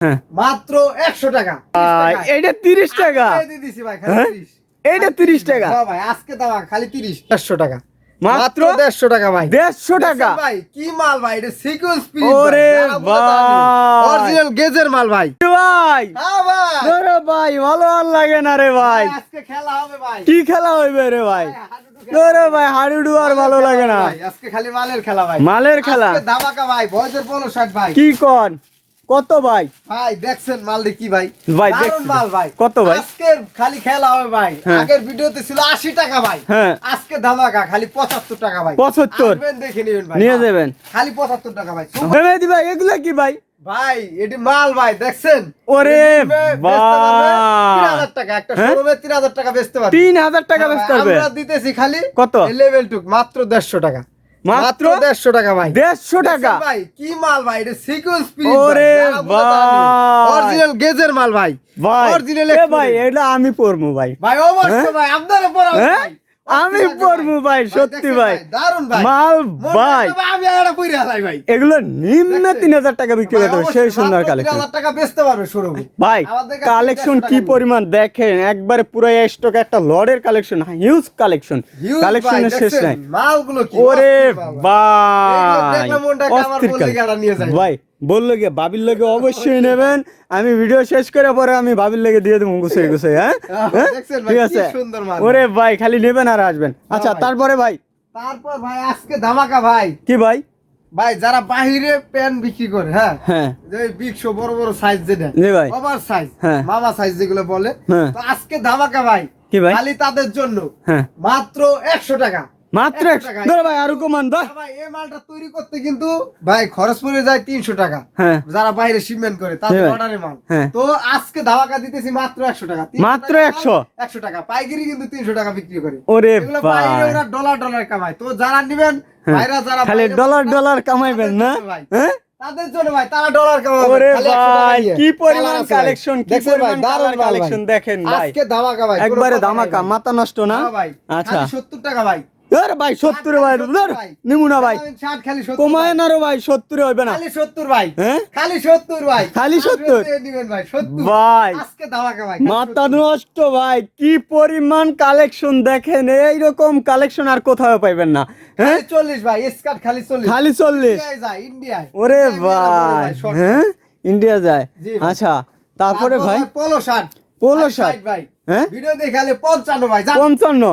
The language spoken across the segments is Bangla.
হ্যাঁ। মাত্র একশো টাকা। ভাই, এইটা তিরিশ টাকা। আজকে দিছি ভাই খালি হ্যাঁ? 30 এইটা তিরিশ টাকা। হ্যাঁ ভাই আজকে খালি তিরিশ দেড়শো টাকা। মাত্র দেড়শো টাকা ভাই। দেড়শো টাকা। ভাই কি মাল ভাই এটা সিকোয়েন্স ওরে অরিজিনাল গেজের মাল ভাই। ভাই। হ্যাঁ ভাই। ধরো ভাই ভালো আর লাগে না রে ভাই। আজকে খেলা হবে ভাই। কি খেলা হইবে রে ভাই? ভাই, হাডুডু ধরো ভাই হাডুডু আর ভালো লাগে না। আজকে খালি মালের খেলা ভাই। মালের খেলা। ধামাকা ভাই বয়সের পনেরো ষাট ভাই। কি কন? কত ভাই? ভাই দেখছেন মাল কি ভাই? ভাই, মাল ভাই। কত ভাই? আজকের খালি খেলা হবে ভাই। হ্যাঁ। আগের ভিডিওতে ছিল আশি টাকা ভাই। হ্যাঁ। আজকে ধামাকা খালি পঁচাত্তর টাকা ভাই। 75 আসবেন দেখে নিবেন ভাই। নিয়ে যাবেন। খালি পঁচাত্তর টাকা ভাই। মেহেদি ভাই এগুলা কি ভাই? ভাই এটি মাল ভাই দেখছেন? ওরে টাকা একটা হ্যাঁ? শোরুমে তিন হাজার টাকা বেচতে পারবে। তিন হাজার টাকা বেচতে পারবে। আমরা দিতেছি খালি কত? লেভেল টুক মাত্র দেড়শো টাকা। মাত্র দেড়শো টাকা ভাই। দেড়শো টাকা? ভাই কি মাল ভাই এটা সিকোয়েন্স ওরে। অরিজিনাল গেজের মাল ভাই। ভাই। অরিজিনাল ভাই এটা আমি পড়ব ভাই। ভাই অবশ্যই ভাই আপনারা পড়া হ্যাঁ? আমি পড়ব ভাই, সত্যি ভাই। দারুণ ভাই। মাল ভাই। এগুলো নিম্ন? তিন হাজার টাকা বিক্রি করতে হবে সেই সুন্দর কালেকশন 3000 টাকা বেচতে পারবে ভাই কালেকশন কি পরিমাণ? দেখেন একবারে পুরো স্টক একটা লডের কালেকশন হিউজ কালেকশন Huge কালেকশনের শেষ নাই। মালগুলো ওরে ভাই। অস্থির। ভাই বলল গিয়ে বাবির লগে অবশ্যই নেবেন। আমি ভিডিও শেষ করে পরে আমি বাবির লগে দিয়ে দেবো গুছিয়ে গুছিয়ে হ্যাঁ? হ্যাঁ? ঠিক আছে? ওরে ভাই খালি নেবেন আর আসবেন। আচ্ছা। তারপরে ভাই? তারপর ভাই আজকে ধামাকা ভাই। কি ভাই? ভাই যারা বাহিরে প্যান বিক্রি করে হ্যাঁ? হ্যাঁ। যে বিগশো বড় বড় সাইজ যেটা ভাই। ওভার সাইজ হ্যাঁ। মামা সাইজ যেগুলো বলে হ্যাঁ। তো আজকে ধামাকা ভাই। কি ভাই? খালি তাদের জন্য হ্যাঁ। মাত্র একশো টাকা। মাত্র 100 টাকা। ধরো ভাই আরও কমান দা। ভাই এই মালটা তৈরি করতে কিন্তু ভাই খরচ পড়ে যায় তিনশো টাকা। হ্যাঁ। যারা বাইরে শিপমেন্ট করে তাদের হ্যাঁ। মাল। হ্যাঁ। তো আজকে ধামাকা দিতেছি মাত্র একশো টাকা। 300 মাত্র টাকা 100 মাল, একশো টাকা। পাইকারি কিন্তু তিনশো টাকা বিক্রি করে। ওরে ওরা ডলার ডলার কামায়। তো যারা নিবেন। ভাইরা যারা খালি ডলার ডলার কামাইবেন না? ভাই। হ্যাঁ? তাদের জন্য ভাই তারা ডলার কামাবে। ওরে খালি 100 টাকা ভাই কি পরিমাণ আছে কালেকশন কি পরিমাণ দারুণ কালেকশন দেখেন ভাই। আজকে ধামাকা ভাই একবারে ধামাকা মাথা নষ্ট না? ভাই আচ্ছা। খালি 70 টাকা ভাই। আরে ভাই সত্তর ভাই ধর 70 ভাই। নিমু না ভাই শার্ট খালি 70 কমায় না রে ভাই সত্তরে হইবে না। খালি 70 ভাই। হ্যাঁ? খালি 70 ভাই। খালি আসবেন 70 দিয়ে দিবেন ভাই আজকে ধামাকা ভাই মাথা নষ্ট ভাই কি পরিমাণ কালেকশন দেখেন এইরকম কালেকশন আর কোথাও পাইবেন না। হ্যাঁ? 40 ভাই স্কার্ট খালি 40 খালি চল্লিশ। ইন্ডিয়ায় ওরে ভাই হ্যাঁ? ইন্ডিয়া যায়। আচ্ছা তারপরে ভাই পলো শার্ট। শার্ট 60 ভাই হ্যাঁ? ভিডিও দেখালে 55 ভাই। পঞ্চান্ন।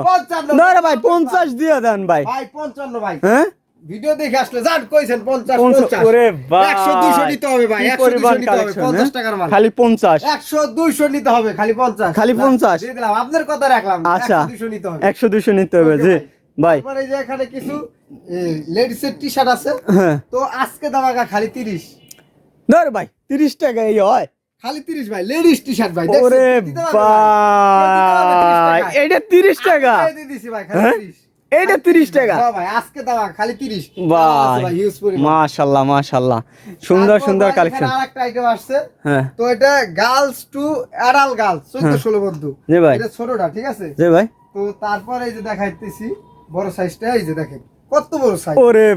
না রে ভাই পঞ্চাশ দিয়ে দেন ভাই। ভাই 55 ভাই। হ্যাঁ? ভিডিও দেখে আসলে যান কইছেন 50 পঞ্চাশ 50 ওরে ভাই 100 200 নিতে হবে ভাই কি 100 200 নিতে হবে collection, 50 হ্যাঁ? টাকার মাল। খালি পঞ্চাশ। 100 200 নিতে হবে খালি 50 খালি 50? দিয়ে দিলাম। আপনার কথা রাখলাম আচ্ছা। 100 200 নিতে হবে। নিতে হবে জি। ভাই। তারপরে এই যে এখানে কিছু লেডিস এর টি শার্ট আছে। হ্যাঁ। তো আজকে দামাকা খালি 30 ধর ভাই তিরিশ টাকা এই হয়। খালি 30 ভাই লেডিস টি শার্ট ভাই ওরে ভাই? এটা তিরিশ টাকা। আজকে দিয়ে দিছি ভাই খালি হ্যাঁ? 30 এটা তিরিশ টাকা? হ্যাঁ ভাই আজকে দামাকা খালি 30 ভাই হিউজ পরিমাণ। মাশাল্লাহ মাশাল্লাহ। সুন্দর সুন্দর কালেকশন আরেকটা আইটেম আসছে। হ্যাঁ। তো এটা গার্লস টু অ্যাডাল গার্লস চোদ্দ ষোলো বন্ধু। জি ভাই। এটা ছোটটা ঠিক আছে? জি ভাই। তো তারপর এই যে দেখাইতেছি বড় সাইজটা এই যে দেখেন। কত বড় সাইজ ওরে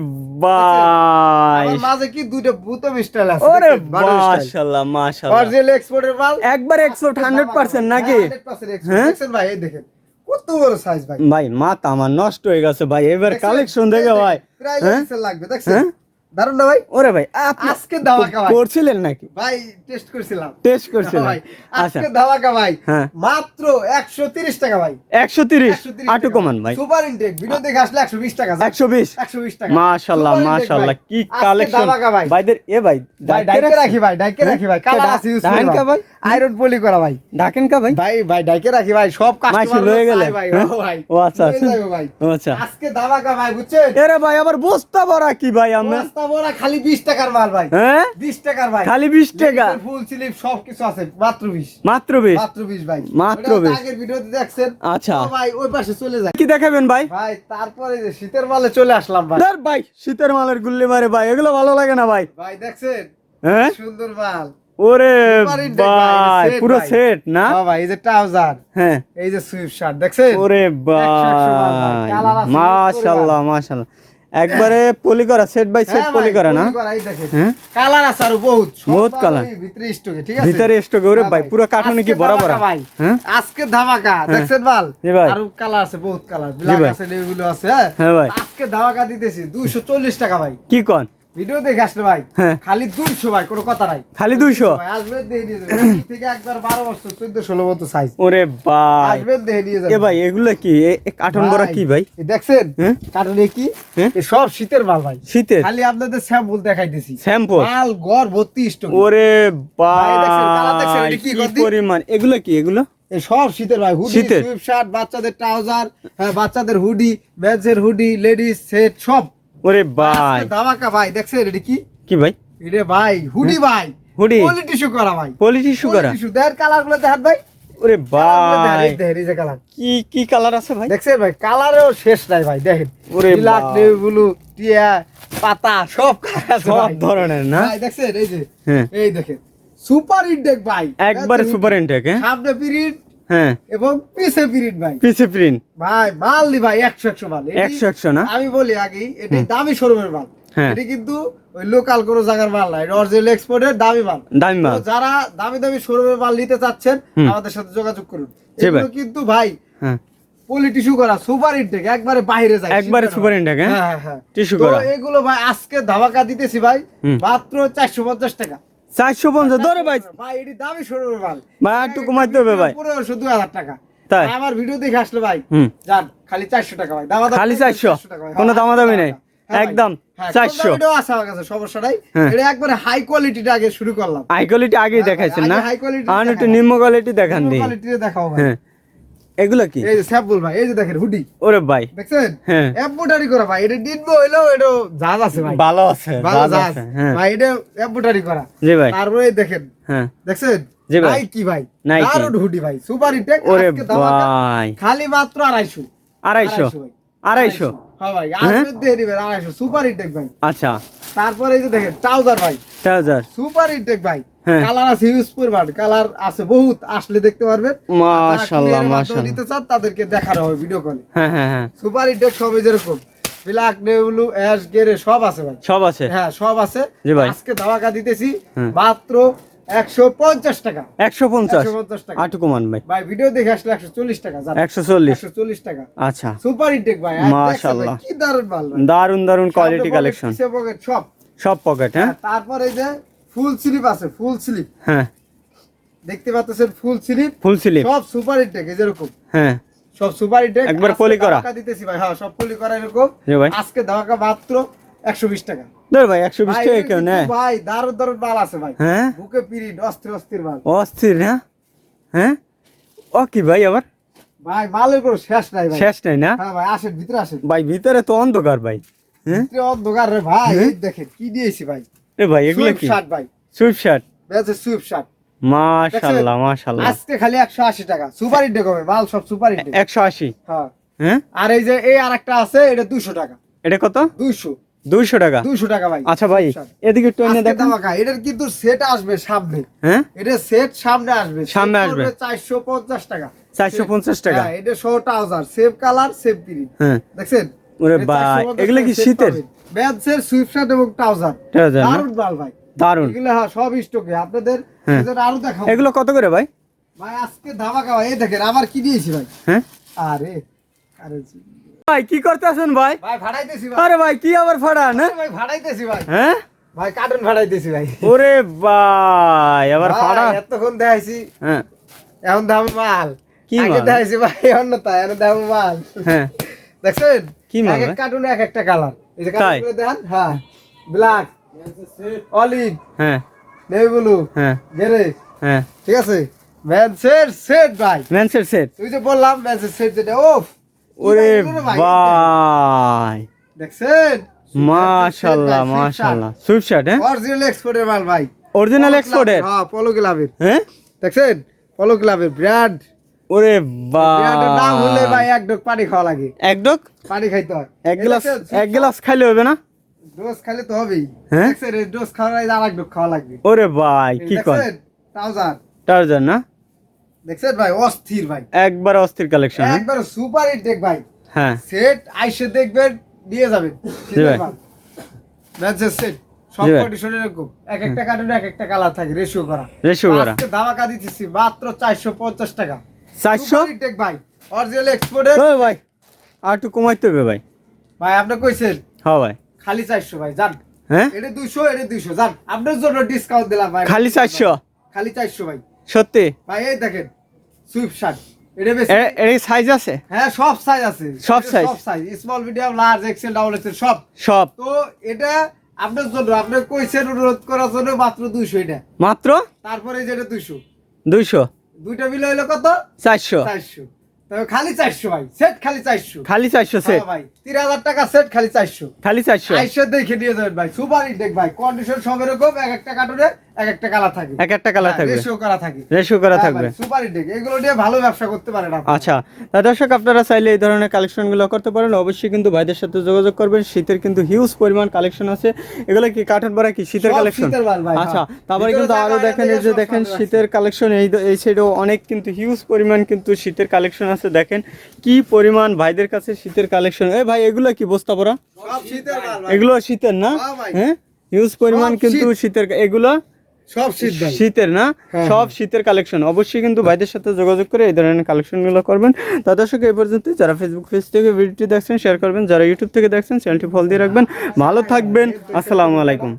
ভাই। আমার মাঝে কি দুইটা বুতম স্টাইল আছে? ওরে মাশাআল্লাহ মাশাআল্লাহ। অরিজিনাল এক্সপোর্টের মাল? একবার এক্সপোর্ট হান্ড্রেড পার্সেন্ট নাকি? 100% এক্সপোর্ট হ্যাঁ? ভাই এই দেখেন কত বড় সাইজ ভাই। ভাই মাথা আমার নষ্ট হয়ে গেছে ভাই এবার কালেকশন দেখে ভাই। প্রায় হ্যাঁ? লাগবে দেখছেন? হ্যাঁ? দারুণ না ভাই? ওরে ভাই আপনি আজকে ধামাকা ভাই। করছিলেন নাকি? ভাই টেস্ট করছিলাম। টেস্ট করছিলেন। ভাই আজকে ধামাকা ভাই। মাত্র 130 টাকা ভাই। 130 আটু কমান ভাই। সুপার ইনটেক ভিডিও দেখে আসলে 120 টাকা একশো বিশ? 120 টাকা। মাশাল্লাহ Super intake মাশাল্লাহ ভাই। কি কালেকশন ভাই। ভাইদের এ ভাই ভাই ডাইকে ডাইকে রাখি ভাই ডাইকে? রাখি ভাই। কালার আছে ইউজ কা ভাই? আয়রন পলি করা ভাই। ডাকেন কা ভাই? ভাই ভাই ডাইকে রাখি ভাই। সব কাস্টমার লয়ে গেলেন। ভাই? ভাই। ও আচ্ছা আচ্ছা। যাব ভাই। ও আজকে ধামাকা ভাই বুঝছেন? এরে ভাই আবার বস্তা ভরা কি ভাই আমরা? বস্তা বড়া খালি 20 টাকার মাল ভাই। হ্যাঁ? 20 টাকার ভাই। খালি বিশ টাকা? ফুল স্লিপ সব কিছু আছে মাত্র 20 মাত্র বিশ? মাত্র 20 ভাই। মাত্র 20 আগের ভিডিওতে দেখছেন। আচ্ছা। ভাই ওই পাশে চলে যায় কি দেখাবেন ভাই? ভাই তারপরে যে শীতের মালে চলে আসলাম ভাই। ধর ভাই শীতের মালের গুল্লি মারে ভাই এগুলো ভালো লাগে না ভাই। ভাই দেখছেন? হ্যাঁ? সুন্দর মাল। ওরে ভাই, পুরো। সেট না? হ্যাঁ ভাই এই যে ট্রাউজার হ্যাঁ। এই যে সুইফট শার্ট দেখছেন? ওরে ভাই, মাশাল্লাহ মাশাল্লাহ। একবারে পলি করা সেট বাই সেট হ্যাঁ পলি করা না? হ্যাঁ? কালার আছে আর বহুত বহুত কালার। ভিতরে স্টকে ঠিক আছে? ভিতরে স্টক ওরে হ্যাঁ ভাই পুরো কাটুনি কি বড় বরাবর ভাই। হ্যাঁ? আজকে ধামাকা দেখছেন বাল। আরও কালার আছে বহুত কালার। ব্ল্যাক আছে আছে এগুলো আছে হ্যাঁ? হ্যাঁ ভাই। আজকে ধামাকা দিতেছি 240 টাকা ভাই। কি কন? ভিডিও দেখে আসলে ভাই হ্যাঁ। খালি 200 ভাই কোনো কথা নাই। খালি দুইশো? ভাই দেখে নিয়ে থেকে একবার 12 বছর 14 16 মতো সাইজ ওরে ভাই। আসবেন দেখে নিয়ে এ ভাই এগুলো কি? এ- এ করা কি ভাই? দেখছেন? হ্যাঁ? কি? হ্যাঁ? সব শীতের মাল ভাই। শীতের? খালি আপনাদের স্যাম্পল দেখাইতেছি। স্যাম্পল মাল গড় ভর্তি স্টক ওরে ভাই, কি পরিমাণ? এগুলো কি এগুলো? সব শীতের ভাই হুডি? সুইপ শার্ট বাচ্চাদের ট্রাউজার হ্যাঁ বাচ্চাদের হুডি মেন্সের হুডি লেডিস সেট সব। ওরে ভাই। ধামাকা ভাই দেখছেন এটা কি? কি ভাই? এটা ভাই হুডি ভাই। হুডি। কোয়ালিটি শু করা ভাই। পলিটি সুগার কোয়ালিটি শু দেন কালারগুলো দেখান ভাই। ওরে ভাই। কালার কি কি কালার আছে ভাই? দেখছেন ভাই কালারেও শেষ নাই ভাই দেখেন। ওরে বাপ। নেভি ব্লু টিয়া পাতা সব সব ধরনের না? ভাই দেখছেন এই যে হ্যাঁ। এই দেখেন। সুপার ইনটেক ভাই। একবারে সুপার ইনটেক হ্যাঁ? সামনে পিরিয়ড হ্যাঁ। এবং পিছে পিরিয়ড ভাই। পিছে প্রিন্ট ভাই মাল দি ভাই একশো একশো মাল। একশো একশো না? আমি বলি আগেই এটি দামি শোরুমের মাল। হ্যাঁ। এটি কিন্তু ওই লোকাল কোনো জায়গার মাল না এটা অরিজিনাল এক্সপোর্টের দামি মাল। দামি মাল। যারা দামি দামি শোরুমের মাল নিতে চাচ্ছেন আমাদের সাথে যোগাযোগ করুন। এগুলো কিন্তু ভাই হ্যাঁ। পলিটিশু করা সুপার ইনটেক একবারে বাইরে যায়। একবারে সুপার। ইনটেক হ্যাঁ? হ্যাঁ হ্যাঁ হ্যাঁ। টিস্যু করা। এগুলো ভাই আজকে ধামাকা দিতেছি ভাই মাত্র চারশো পঞ্চাশ টাকা। চারশো পঞ্চাশ ধরে ভাই। ভাই এটি দামি শুরু ভাই একটু কমাইতে হবে ভাই। দুই হাজার টাকা। তাই? আমার ভিডিও দেখে আসলে ভাই যান খালি চারশো টাকা ভাই। খালি করে 400 টাকা ভাই। কোনো হ্যাঁ, দামাদামি নেই। হ্যাঁ একদম চারশো। 400 আছে আমার কাছে সমস্যা নাই। হ্যাঁ। এটা একবারে হাই কোয়ালিটিটা আগে শুরু করলাম। হাই কোয়ালিটি আগেই হ্যাঁ, দেখাইছেন না? আর একটু নিম্ন কোয়ালিটি দেখান দিই দেখাও হ্যাঁ। এগুলো কি? এই যে স্যাম্পল ভাই এই যে দেখেন হুডি। ওরে ভাই। দেখছেন? হ্যাঁ। এম্বোটারি করা ভাই এটা ডিনবো হইলেও এটা জাহাজ আছে ভাই। ভালো আছে ভালো হ্যাঁ। ভাই এটা এম্বোটারি করা। জি ভাই। তারপরে দেখেন হ্যাঁ। দেখছেন? জি ভাই। নাইকি ভাই। হুডি ভাই সুপার ইনটেক ওরে ভাই। খালি মাত্র আড়াইশো। আড়াইশো? ভাই। আড়াইশো? হ্যাঁ ভাই হ্যাঁ? আড়াইশো সুপার ইনটেক ভাই। আচ্ছা। তারপরে এই যে দেখেন ট্রাউজার ভাই। ট্রাউজার। সুপার ইনটেক ভাই। হ্যাঁ। কালার আছে হিউজ পরিমাণ। কালার আছে বহুত আসলে দেখতে পারবেন। মাশাআল্লাহ মাশাআল্লাহ নিতে চান তাদেরকে দেখানো হবে ভিডিও কলে হ্যাঁ হ্যাঁ হ্যাঁ। সুপার সব ব্ল্যাক নেভলু অ্যাশ গেরে সব আছে ভাই। সব আছে। হ্যাঁ সব আছে। জি ভাই। আজকে ধামাকা দিতেছি মাত্র একশো পঞ্চাশ টাকা। একশো পঞ্চাশ। একশো পঞ্চাশ টাকা। আটু কমান ভাই। ভাই ভিডিও দেখে আসলে একশো চল্লিশ টাকা একশো চল্লিশ। একশো চল্লিশ টাকা। আচ্ছা। সুপার ইনটেক ভাই। মাশাআল্লাহ। কি মাল ভাই। দারুণ দারুণ কোয়ালিটি কালেকশন সব। সব পকেট হ্যাঁ? হ্যাঁ, তারপরে এই যে ফুল স্লিপ আছে ফুল স্লিপ। হ্যাঁ। দেখতে পাচ্ছেন ফুল স্লিপ? Full sleeve. সব সুপার এই যেরকম হ্যাঁ। সব সুপার ইনটেক। একবার পলি করা। দিতেছি ভাই হ্যাঁ সব পলি করা এরকম। ভাই। আজকে ধামাকা মাত্র একশো বিশ টাকা। ধর ভাই একশো বিশ ভাই, টাকা এগুলো কেউ কিন্তু নেয়? ভাই দারুণ দারুণ মাল আছে ভাই। হ্যাঁ? বুকে পিরিট অস্থির অস্থির মাল। অস্থির হ্যাঁ? হ্যাঁ? ও কি ভাই আবার? ভাই মালের কোনো শেষ নাই ভাই। শেষ নাই না? হ্যাঁ ভাই আসেন ভিতরে আসেন। ভাই ভিতরে তো অন্ধকার ভাই হ্যাঁ? অন্ধকার রে ভাই হ্যাঁ? দেখেন কি দিয়েছি ভাই। এ ভাই এগুলো কি? শার্ট ভাই। Sweat shirt? বেঁচে সুইপ শার্ট। মাশাআল্লাহ মাশাআল্লাহ আজকে খালি একশো আশি টাকা। সুপার ইনটেক হবে মাল সব সুপার ইনটেক একশো আশি? হ্যাঁ। হ্যাঁ? আর এই যে এই আরেকটা আছে এটা দুশো টাকা। এটা কত? দুইশো। দুইশো টাকা? দুইশো টাকা ভাই আচ্ছা ভাই এদিকে একটু এনে আজকে দেখেন। এটার কিন্তু সেট আসবে সামনে। হ্যাঁ? এটা সেট সামনে আসবে। সামনে আসবে। চারশো পঞ্চাশ টাকা। চারশো পঞ্চাশ টাকা? হ্যাঁ এটা show trouser same colour same print হ্যাঁ। দেখছেন? ওরে ভাই 450 এগুলো কি শীতের? ব্যান্সের সুইফট এবং ট্রাউজার। দারুণ মাল ভাই। দারুণ এগুলো হ্যাঁ সব স্টকে। আপনাদের হ্যাঁ। আরও দেখাবো। এগুলো কত করে ভাই? ভাই আজকে ধামাকা ভাই। এই দেখেন আবার কি দিয়েছি ভাই? হ্যাঁ? আরে আরে ভাই কি করতেছেন ভাই? ভাই ভাড়াইতেছি ভাই। আরে ভাই কি আবার ফাড়ান হ্যাঁ? ভাই ভাড়াইতেছি ভাই। হ্যাঁ? ভাই কার্টুন ভাড়াইতেছি ভাই। ওরে ভাই আবার ফাড়া এতক্ষণ দেখাইছি। হ্যাঁ। এখন দাম মাল। কি মাল? দেখাইছি ভাই অন্যতা এখন দাম মাল। হ্যাঁ। দেখছেন? কি মাল এক এক ভাই? এক একটা কালার। এই যে তাই? কার্টুনগুলো দেখেন হ্যাঁ ব্ল্যাক অলিভ হ্যাঁ। নেভি ব্লু হ্যাঁ। গেরে হ্যাঁ। ঠিক আছে? ম্যানসের সেট ভাই। ম্যানসের সেট তুই যে বললাম ম্যানসের সেট যেটা ওফ ওরে ভাই, ভাই। দেখছেন? মাশাআল্লাহ মাশাআল্লাহ সুইফট শার্ট হ্যাঁ? অরিজিনাল এক্সপোর্টের মাল ভাই। অরিজিনাল এক্সপোর্টের হ্যাঁ পলো ক্লাবের হ্যাঁ? দেখছেন? পলো ক্লাবের ব্র্যান্ড ওরে নাম হলে ভাই এক ডোক পানি খাওয়া লাগে। এক ডক পানি খাইতে হয়। এক গ্লাস এক গ্লাস খাইলে হবে না? ডোজ খাইলে তো হবেই। হ্যাঁ? ডোজ খাওয়ার আগে আর এক ডোক খাওয়া লাগবে। ওরে ভাই কি কর টার্জার না? দেখছেন ভাই অস্থির ভাই। একবার অস্থির কালেকশন একবার সুপার হিট দেখ ভাই। হ্যাঁ। সেট আইসে দেখবেন নিয়ে যাবেন। ম্যাচের সেট সব। কন্ডিশন এরকম। এক একটা কার্টুনে এক একটা কালার থাকে রেশিও করা। Ratio করা। ধামাকা দিতেছি মাত্র চারশো পঞ্চাশ টাকা। চারশো? ভাই অরিজিনাল এক্সপোর্টের ও ভাই আর একটু কমাইতে হবে ভাই। ভাই আপনি কইছেন? হ্যাঁ ভাই। খালি চারশো ভাই যান। হ্যাঁ? এটা দুইশো এটা দুইশো যান। আপনার জন্য ডিসকাউন্ট দিলাম ভাই। খালি চারশো? খালি চারশো ভাই। সত্যি? ভাই এই দেখেন সুইফট শার্ট এটা বেশি। এ- সাইজ আছে? হ্যাঁ সব সাইজ আছে। সব? সব size small medium large XL double XL সব। সব? তো এটা আপনার জন্য আপনি কইছেন অনুরোধ করার জন্য মাত্র দুইশো এটা। মাত্র? তারপরে এই যে দুইশো। দুইশো? দুইটা বিল হইল কত? চারশো। চারশো। তবে খালি চারশো ভাই সেট খালি চারশো। খালি চারশো সেট হ্যাঁ ভাই তিন হাজার টাকা সেট খালি চারশো। খালি চারশো। চারশো দেখে নিয়ে যাবেন ভাই সুপার ইন্টেক ভাই কন্ডিশন সব এরকম এক একটা কার্টুনে এক একটা কালার থাকে। এক একটা কালার থাকবে। রেশিও করা থাকে। রেশিও করা থাকবে। সুপার ইনটেক এগুলো নিয়ে ভালো ব্যবসা করতে পারেন আচ্ছা তা দর্শক আপনারা চাইলে এই ধরনের কালেকশনগুলো করতে পারেন। অবশ্যই কিন্তু ভাইদের সাথে যোগাযোগ করবেন। শীতের কিন্তু হিউজ পরিমাণ কালেকশন আছে। এগুলো কি কাঠের ভরা কি? শীতের কালেকশন আচ্ছা হ্যাঁ। তারপরে কিন্তু আরও দেখেন এই যে দেখেন শীতের কালেকশন এই এই সাইডেও অনেক কিন্তু হিউজ পরিমাণ কিন্তু শীতের কালেকশন আছে। দেখেন কি পরিমাণ ভাইদের কাছে শীতের কালেকশন এই ভাই এগুলো কি বস্তা শীতের এগুলো শীতের না? হ্যাঁ হ্যাঁ? হিউজ পরিমাণ কিন্তু শীতের এগুলো সব শীত শীতের না? হ্যাঁ, সব শীতের কালেকশন অবশ্যই কিন্তু ভাইদের সাথে যোগাযোগ করে এই ধরনের কালেকশনগুলো করবেন। তা দর্শক এই পর্যন্ত যারা ফেসবুক পেজ থেকে ভিডিওটি দেখছেন শেয়ার করবেন যারা ইউটিউব থেকে দেখছেন চ্যানেলটি ফল দিয়ে রাখবেন। ভালো থাকবেন। আসসালামু আলাইকুম।